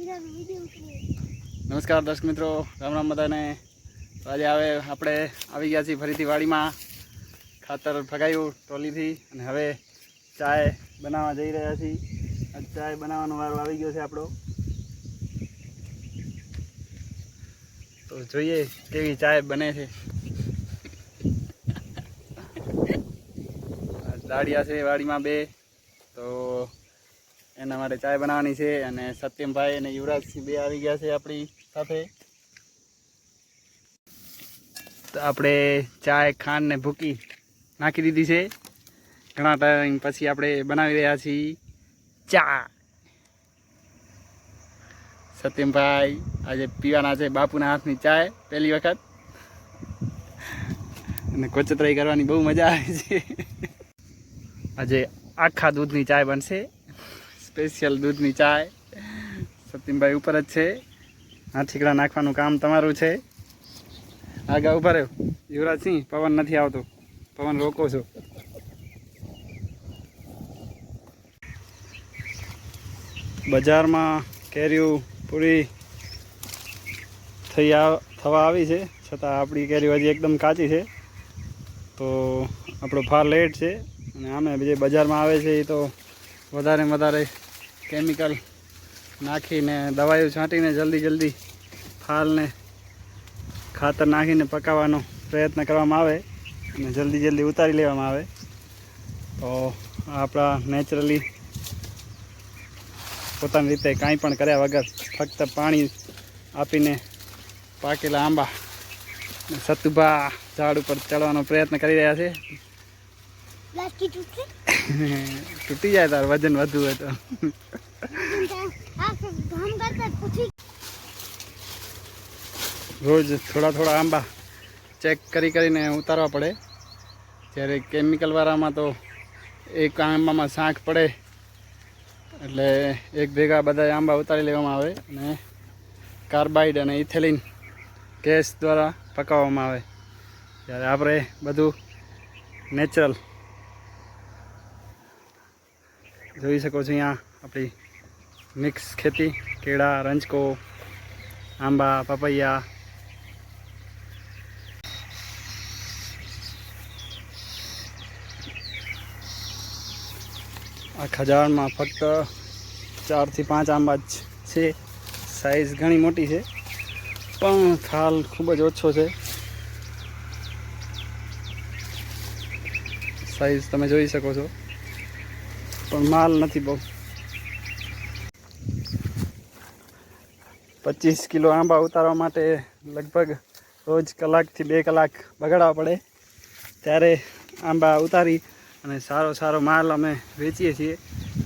નમસ્કાર દર્શક મિત્રો, રામ રામ બધાને. આજે હવે આપણે આવી ગયા છીએ ફરીથી વાડીમાં. ખાતર ફગાવ્યું ટોલીથી અને હવે ચાય બનાવવા જઈ રહ્યા છીએ. ચાય બનાવવાનો વારો આવી ગયો છે આપણો. તો જોઈએ કેવી ચાય બને છે. દાડિયા છે વાડીમાં બે. તો એના માટે ચાય બનાવવાની છે અને સત્યમભાઈ અને યુવરાજસિંહ બે આવી ગયા છે આપણી સાથે. તો આપણે ચાય ખાંડ ને ભૂકી નાખી દીધી છે. ઘણા ટાઈમ પછી આપણે બનાવી રહ્યા છીએ ચા. સત્યમભાઈ આજે પીવાના છે બાપુના હાથની ચાય પહેલી વખત. અને કોચતરાઈ કરવાની બહુ મજા આવે છે. આજે આખા દૂધની ચાય બનશે. સ્પેશિયલ દૂધની ચાય. સતીમભાઈ ઉપર જ છે. આ ઠીકડા નાખવાનું કામ તમારું છે. આગળ ઊભા રહ્યો યુવરાજસિંહ પવન નથી આવતો. પવન રોકો છો. બજારમાં કેરીઓ પૂરી થઈ થવા આવી છે. છતાં આપણી કેરીઓ હજી એકદમ કાચી છે. તો આપણો ફાર લેટ છે. અને આમે જે બજારમાં આવે છે એ તો વધારે વધારે કેમિકલ નાખીને દવાઈઓ છાંટીને જલ્દી જલ્દી ફાલને ખાતર નાખીને પકાવવાનો પ્રયત્ન કરવામાં આવે અને જલ્દી જલ્દી ઉતારી લેવામાં આવે. તો આપણા નેચરલી પોતાની રીતે કાંઈ પણ કર્યા વગર ફક્ત પાણી આપીને પાકેલા આંબા સતુભા ઝાડ ઉપર ચડવાનો પ્રયત્ન કરી રહ્યા છે. તૂટી જાય તાર વજન વધુ હોય તો. રોજ થોડા થોડા આંબા ચેક કરી કરીને ઉતારવા પડે. જ્યારે કેમિકલવાળામાં તો એક આંબામાં શાંખ પડે, એટલે એક ભેગા બધા આંબા ઉતારી લેવામાં આવે અને કાર્બાઇડ અને ઇથેલિન ગેસ દ્વારા પકાવવામાં આવે. ત્યારે આપણે બધું નેચરલ જોઈ શકો છો અહીંયા આપણી મિક્સ ખેતી, કેળા, રંજકો, આંબા, પપૈયા. આખા ઝાડમાં ફક્ત ચારથી પાંચ આંબા જ છે. સાઈઝ ઘણી મોટી છે, પણ થાલ ખૂબ જ ઓછો છે. સાઈઝ તમે જોઈ શકો છો, પણ માલ નથી બહુ. પચીસ કિલો આંબા ઉતારવા માટે લગભગ રોજ કલાકથી બે કલાક બગાડવા પડે. ત્યારે આંબા ઉતારી અને સારો સારો માલ અમે વેચીએ છીએ.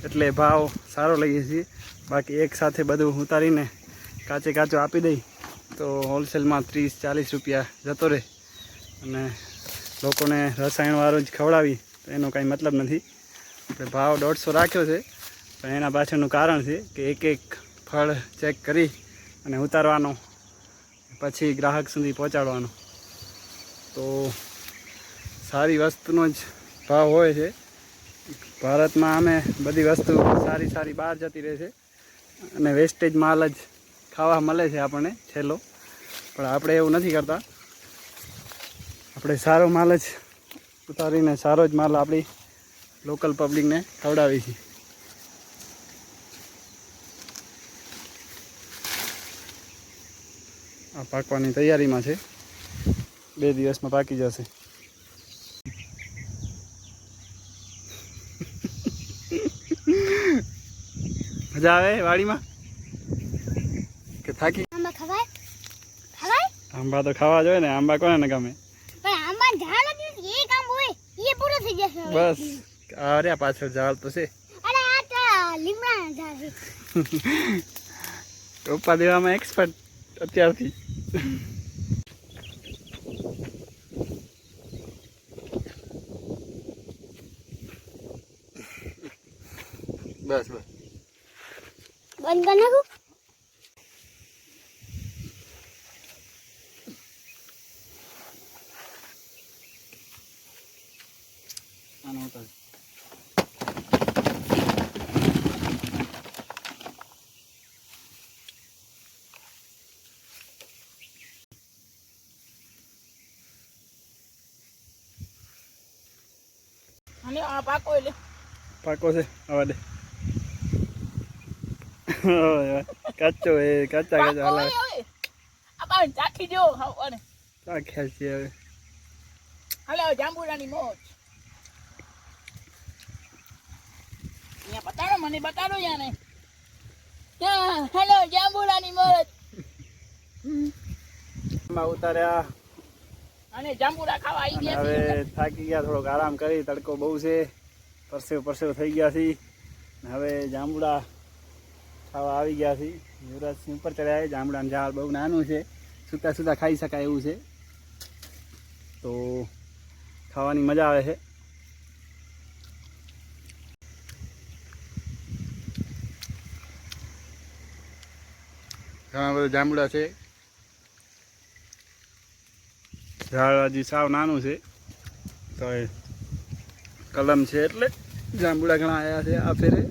એટલે ભાવ સારો લઈએ છીએ. બાકી એક સાથે બધું ઉતારીને કાચે કાચો આપી દઈ તો હોલસેલમાં ત્રીસ ચાલીસ રૂપિયા જતો રહે. અને લોકોને રસાયણવાળું જ ખવડાવી, તો એનો કાંઈ મતલબ નથી. એટલે ભાવ દોઢસો રાખ્યો છે. પણ એના પાછળનું કારણ છે કે એક એક ફળ ચેક કરી અને ઉતારવાનો. પછી ગ્રાહક સુધી પહોંચાડવાનો. તો સારી વસ્તુનો જ ભાવ હોય છે. ભારતમાં અમે બધી વસ્તુ સારી સારી બહાર જતી રહે છે. અને વેસ્ટેજ માલ જ ખાવા મળે છે આપણને છેલ્લો. પણ આપણે એવું નથી કરતા. આપણે સારો માલ જ ઉતારીને સારો જ માલ આપણી લોકલ પબ્લિકને ખવડાવી છીએ. આ પાકવાની તૈયારીમાં છે. બે દિવસમાં પાકી જશે. મજા આવે વાડીમાં? કે થાકી? આંબા ખવાય? ખવાય? આંબા તો ખાવા જોઈએ ને આંબા કોને ને ગમે? પણ આંબા ઝાડ જ એક આંબો હોય એ પૂરો થઈ જશે હવે. બસ આ રહ્યા પાછળ ઝાડ તો છે. અરે આ તો લીમડાના ઝાડ છે. રોપા દેવામાં એક્સપર્ટ અત્યારથી. બસ બસ. બંધ કરી નાખું? આનો ઉતાર. આ પાકો એટલે પાકો છે આવા દે. કાચો એ કાચા કાચા હવે. આ બાર ચાખી જો હાવ ચાખ્યા છે હવે. હાલે હવે જાંબુડાની મોજ. અહીંયા બતાડો મને બતાડો યાને. હેલો જાંબુડાની મોજ. એમાં ઉતાર્યા અને જાંબુડા ખાવા આવી ગયા હવે થાકી ગયા થોડોક આરામ કરી તડકો બહુ છે. પરસેવ પરસેવ થઈ ગયા છે હવે જાંબુડા ખાવા આવી ગયા છે યુવરાજ સિંહ ઉપર ચડ્યા જાંબુડાનું ઝાડ બહુ નાનું છે. સૂતા સૂતા ખાઈ શકાય એવું છે. તો ખાવાની મજા આવે છે. ઘણા બધા જાંબુડા છે. ઝાડ હજી સાવ નાનું છે. તો કલમ છે એટલે જાંબુડા ઘણા આવ્યા છે આ ફેરે.